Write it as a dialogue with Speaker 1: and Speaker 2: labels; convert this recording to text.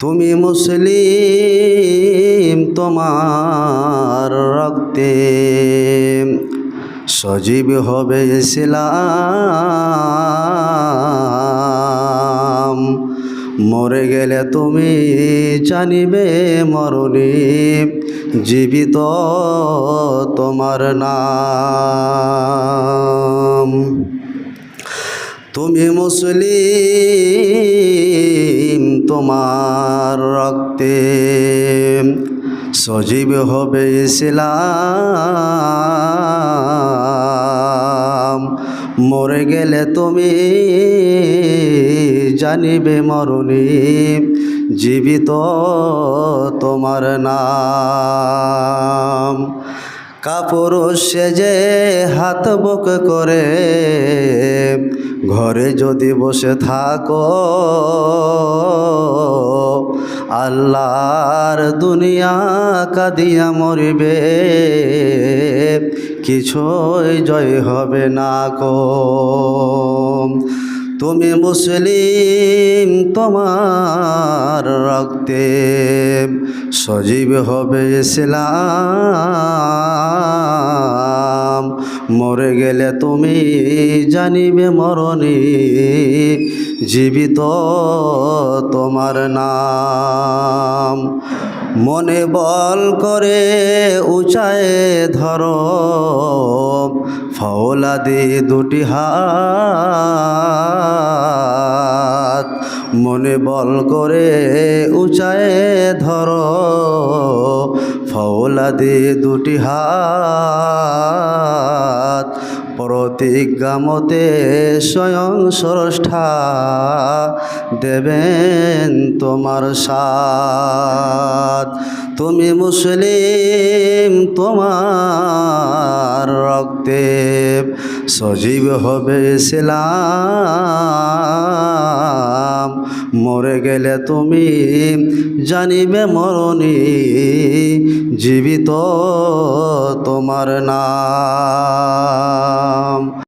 Speaker 1: তুমি মুসলিম, তোমার রক্তে সজীব হবে ইসলাম। মরে গেলে তুমি জানিবে মরণি, জীবিত তোমার নাম। তুমি মুসলিম তোমার রক্তে সজীব হবে ইসলাম। মরে গেলে তুমি জানিবে মরণি, জীবিত তোমার নাম। কাপড় সেজে হাত বুক করে, ঘরে যদি বসে থাকো আল্লাহর দুনিয়া কাদিয়া মরিবে। কিছুই জয় হবে না কো তুমি মুসলিম, তোমার রক্তে সজীব হবে ইসলাম। মরে গেলে তুমি জানিবে মরণি। জীবিত তোমার নাম। মনে বল করে উঁচায় ধরো। ফৌলাদি দুটি হাত। মনে বল করে উঁচায় ধরো। ফৌলাদি দুটি হাত। প্রতিজ্ঞামতে স্বয়ং স্রষ্টা দেবেন তোমার সাথ। তুমি মুসলিম তোমার রক্তে সজীব হবে ইসলাম মরে গেলে তুমি জানিবে মরণি জীবিত তোমার নাম।